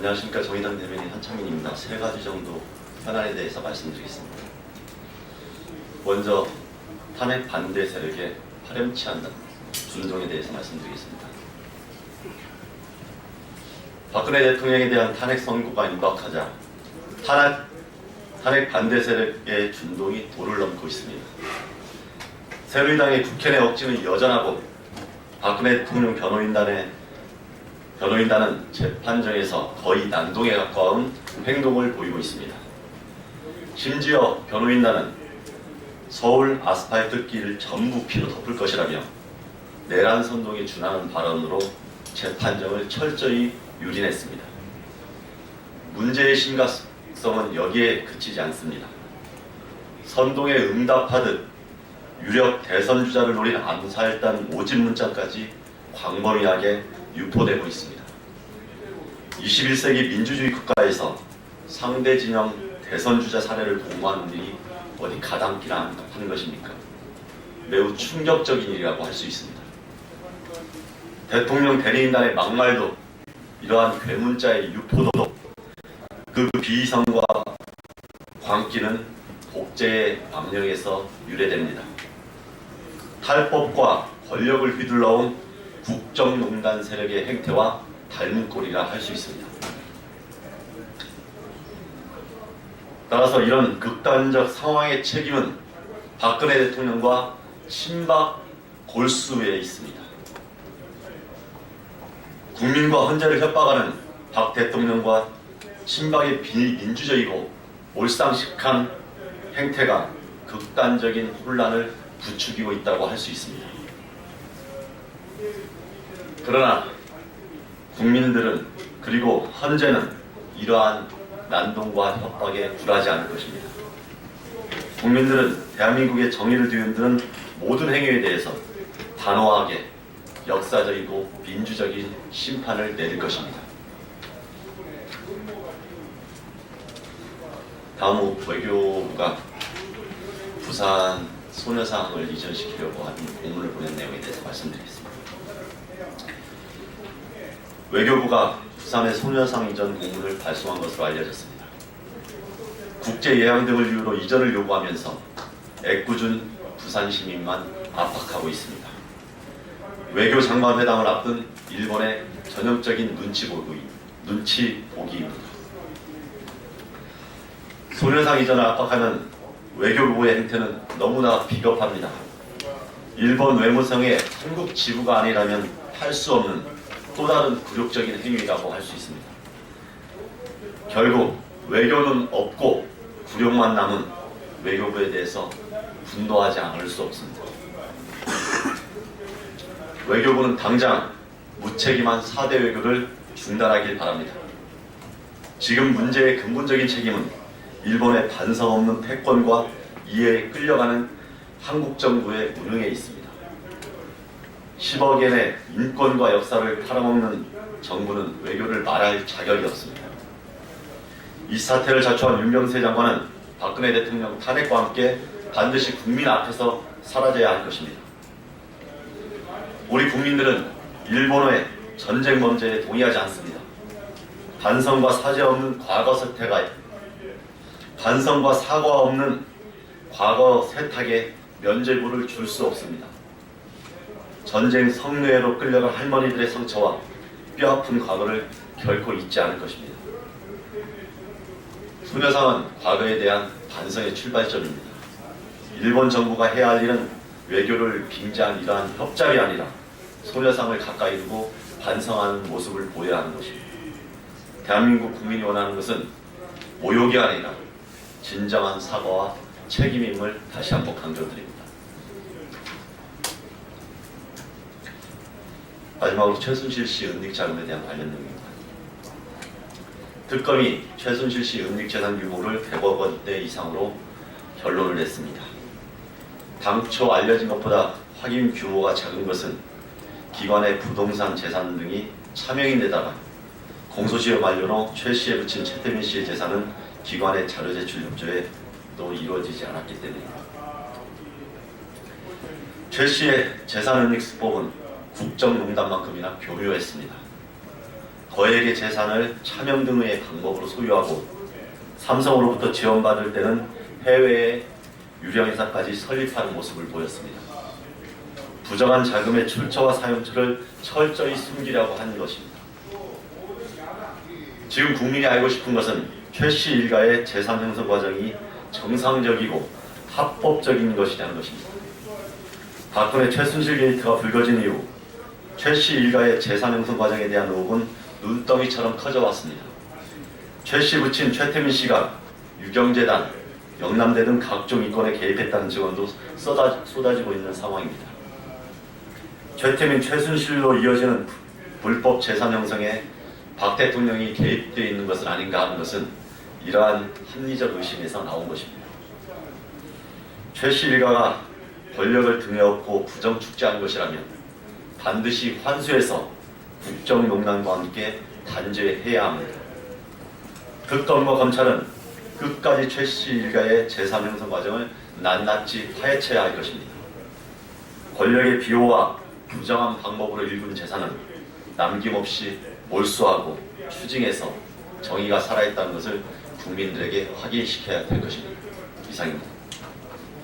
안녕하십니까 정의당 대변인 한창민입니다. 세 가지 정도 현안에 대해서 말씀드리겠습니다. 먼저 탄핵 반대 세력에 파렴치한다는 준동에 대해서 말씀드리겠습니다. 박근혜 대통령에 대한 탄핵 선고가 임박하자 탄핵, 탄핵 반대 세력의 준동이 도를 넘고 있습니다. 새누리당의 국회 내 억지는 여전하고 박근혜 대통령 변호인단의 변호인단은 재판정에서 거의 난동에 가까운 행동을 보이고 있습니다. 심지어 변호인단은 서울 아스팔트 길을 전부 피로 덮을 것이라며 내란 선동에 준하는 발언으로 재판정을 철저히 유린했습니다. 문제의 심각성은 여기에 그치지 않습니다. 선동에 응답하듯 유력 대선 주자를 노린 암살단 모집 문자까지 광범위하게 유포되고 있습니다. 21세기 민주주의 국가에서 상대 진영 대선 주자 사례를 공모하는 일이 어디 가당키나 하는 것입니까? 매우 충격적인 일이라고 할 수 있습니다. 대통령 대리인단의 막말도 이러한 괴문자의 유포도 그 비위성과 광기는 독재의 망령에서 유래됩니다. 탈법과 권력을 휘둘러온 국정농단 세력의 행태와 닮은 꼴이라 할 수 있습니다. 따라서 이런 극단적 상황의 책임은 박근혜 대통령과 친박 골수에 있습니다. 국민과 헌재를 협박하는 박 대통령과 친박의 비민주적이고 몰상식한 행태가 극단적인 혼란을 부추기고 있다고 할 수 있습니다. 그러나 국민들은 그리고 헌재는 이러한 난동과 협박에 굴하지 않을 것입니다. 국민들은 대한민국의 정의를 뒤흔드는 모든 행위에 대해서 단호하게 역사적이고 민주적인 심판을 내릴 것입니다. 다음 외교부가 부산 소녀상을 이전시키려고 하는 공문을 보낸 내용에 대해서 말씀드리겠습니다. 외교부가 부산의 소녀상 이전 공문을 발송한 것으로 알려졌습니다. 국제 예향 등을 이유로 이전을 요구하면서 애꿎은 부산 시민만 압박하고 있습니다. 외교 장관 회담을 앞둔 일본의 전형적인 눈치 보기, 눈치 보기입니다. 소녀상 이전을 압박하는 외교부의 행태는 너무나 비겁합니다. 일본 외무성의 한국 지부가 아니라면 할 수 없는 또 다른 굴욕적인 행위라고 할 수 있습니다. 결국 외교는 없고 굴욕만 남은 외교부에 대해서 분노하지 않을 수 없습니다. 외교부는 당장 무책임한 4대 외교를 중단하길 바랍니다. 지금 문제의 근본적인 책임은 일본의 반성 없는 패권과 이해에 끌려가는 한국 정부의 무능에 있습니다. 10억 엔의 인권과 역사를 팔아먹는 정부는 외교를 말할 자격이 없습니다. 이 사태를 자초한 윤병세 장관은 박근혜 대통령 탄핵과 함께 반드시 국민 앞에서 사라져야 할 것입니다. 우리 국민들은 일본어의 전쟁 범죄에 동의하지 않습니다. 반성과 사죄 없는 과거 세태가 반성과 사과 없는 과거 세탁에 면죄부를 줄 수 없습니다. 전쟁 성노예로 끌려간 할머니들의 상처와 뼈아픈 과거를 결코 잊지 않을 것입니다. 소녀상은 과거에 대한 반성의 출발점입니다. 일본 정부가 해야 할 일은 외교를 빙자한 이러한 협잡이 아니라 소녀상을 가까이 두고 반성하는 모습을 보여야 하는 것입니다. 대한민국 국민이 원하는 것은 모욕이 아니라 진정한 사과와 책임임을 다시 한번 강조드립니다. 마지막으로 최순실 씨 은닉 자금에 대한 관련 내용입니다. 특검이 최순실 씨 은닉 재산 규모를 100억 원대 이상으로 결론을 냈습니다. 당초 알려진 것보다 확인 규모가 작은 것은 기관의 부동산 재산 등이 차명인데다가 공소시효 만료로 최 씨에 붙인 최태민 씨의 재산은 기관의 자료 제출 협조에 또 이루어지지 않았기 때문입니다. 최 씨의 재산 은닉 수법은 국정농단만큼이나 교묘했습니다. 거액의 재산을 차명 등의 방법으로 소유하고 삼성으로부터 지원받을 때는 해외에 유령회사까지 설립하는 모습을 보였습니다. 부정한 자금의 출처와 사용처를 철저히 숨기려고 하는 것입니다. 지금 국민이 알고 싶은 것은 최씨 일가의 재산 형성 과정이 정상적이고 합법적인 것이냐는 것입니다. 박근혜 최순실 게이트가 불거진 이후 최씨 일가의 재산 형성 과정에 대한 의혹은 눈덩이처럼 커져왔습니다. 최씨 부친 최태민 씨가 유경재단, 영남대 등 각종 이권에 개입했다는 증언도 쏟아, 쏟아 지고 있는 상황입니다. 최태민, 최순실로 이어지는 불법 재산 형성에 박 대통령이 개입되어 있는 것은 아닌가 하는 것은 이러한 합리적 의심에서 나온 것입니다. 최씨 일가가 권력을 등에 업고 부정 축제한 것이라면 반드시 환수해서 국정 농단과 함께 단죄해야 합니다. 특검과 검찰은 끝까지 최씨 일가의 재산 형성 과정을 낱낱이 파헤쳐야 할 것입니다. 권력의 비호와 부정한 방법으로 일군 재산은 남김없이 몰수하고 추징해서 정의가 살아있다는 것을 국민들에게 확인시켜야 될 것입니다. 이상입니다.